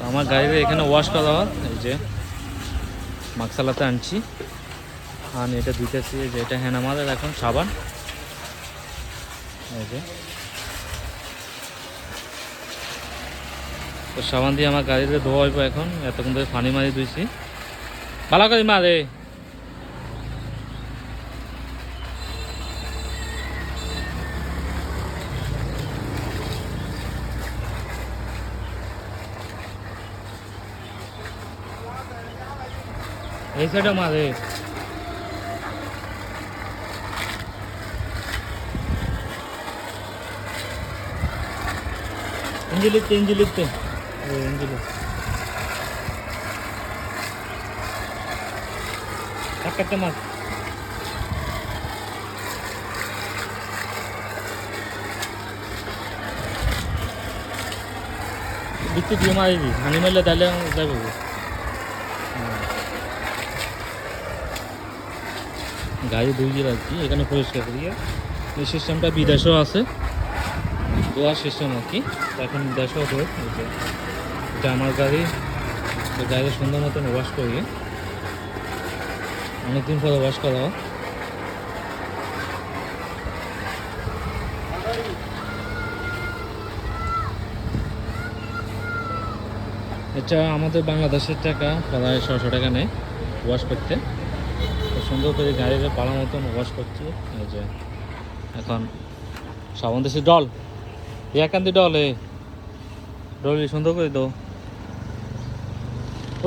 তো আমার গাড়িতে এখানে ওয়াশ করা এই যে মাকসালাতে আনছি। আর এটা দিতেছি যে এটা হ্যান আমাদের এখন সাবান। এই যে। তো সাবান দিয়ে আমার গাড়িতে ধোয়া হইব এখন, এতক্ষণ ধরে ফানি মারি ধুইছি। ভালো করি মারে। এই সাইডে মারে ইঞ্জি লিখতে ইঞ্জি লিখতে ও ইঞ্জি লিখতে কাটতে মাছ বিত্তি দিয়ে মারি দি হানি মারলে তাহলে যাবে গাড়ি ধুইয়ে রাখছি এখানে পরিষ্কার করি এই সিস্টেমটা বিদেশেও আছে দোয়ার সিস্টেম আর কি। এখন দেশেও ধোয় যে আমার গাড়ি গাড়ি সুন্দর মতন ওয়াশ করি। অনেকদিন পরে ওয়াশ করা হয়। এটা আমাদের বাংলাদেশের টাকা, প্রায় ছশো টাকা নেয় ওয়াশ করতে। সুন্দর করে গাড়িতে পালা মতন ওয়াশ করছি। এই যে, এখন সাবান দেশে ডল। একান্তি ডল এ ডলি সুন্দর করে দাও।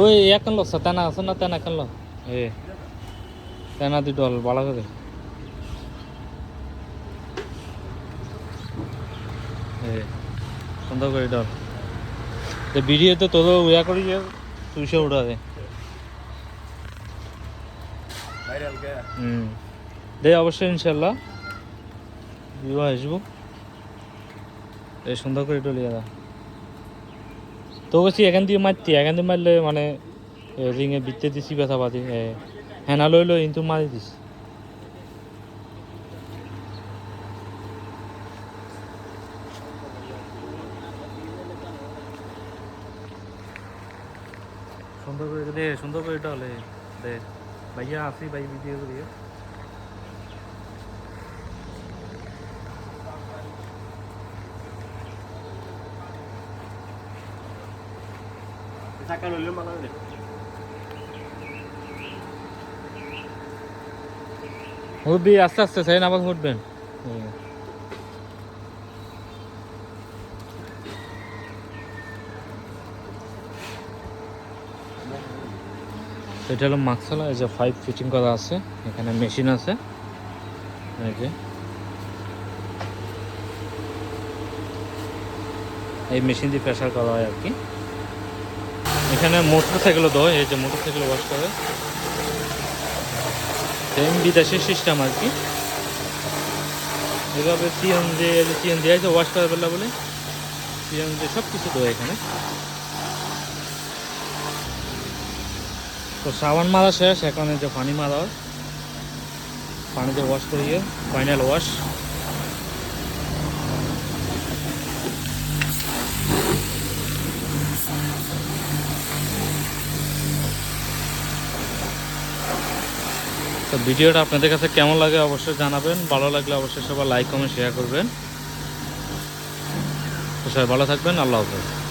ওই এক লো তেনা আছে না, তেনা কেন এ তেনা দি ডল ভালো করে। সুন্দর করে ডল। তো ভিডিও তো তোর ইয়া করি যে তুইসে উঠা দে কে হুম। দে অবশ্যই ইনশাল্লাহ ভিউ আসব। এই সুন্দর করে ডলিয়া দা তো বলছি, এখান দিয়ে মারতি, এখান দিয়ে মারলে মানে রিঙে বিত্তে দিছি, ব্যথা পাতি হেনা লই লই কিন্তু মারি দিস সুন্দর করে সুন্দর করে ডলে দে ভাইয়া আসি ভাই ভিডিও করিও চাকা লইলে মানা দে উঠবি আস্তে আস্তে সাইন আবার উঠবেন এটা হলো মাকসালা, এই যে ফাইভ ফিটিং করা আছে, এখানে মেশিন আছে। এই যে। এই মেশিন দিয়ে প্রেশার করা হয় আর কি। এখানে মোটর সাইকেলও দেয় এই যে মোটর সাইকেল ওয়াশ করে। সেম বিদেশের সিস্টেম আর কি। এভাবে সিএনজি সিএনজি আছে ওয়াশ করার বেলা বলে সিএনজি সব কিছু দেয় এখানে। তো সাবান মারা শেষ, এখন যে পানি মারা পানিতে ওয়াশ করিয়ে ফাইনাল ওয়াশ তো ভিডিওটা আপনাদের কাছে কেমন লাগে অবশ্যই জানাবেন, ভালো লাগলে অবশ্যই সবাই লাইক কমেন্ট শেয়ার করবেন। তো সবাই ভালো থাকবেন, আল্লাহ হাফেজ।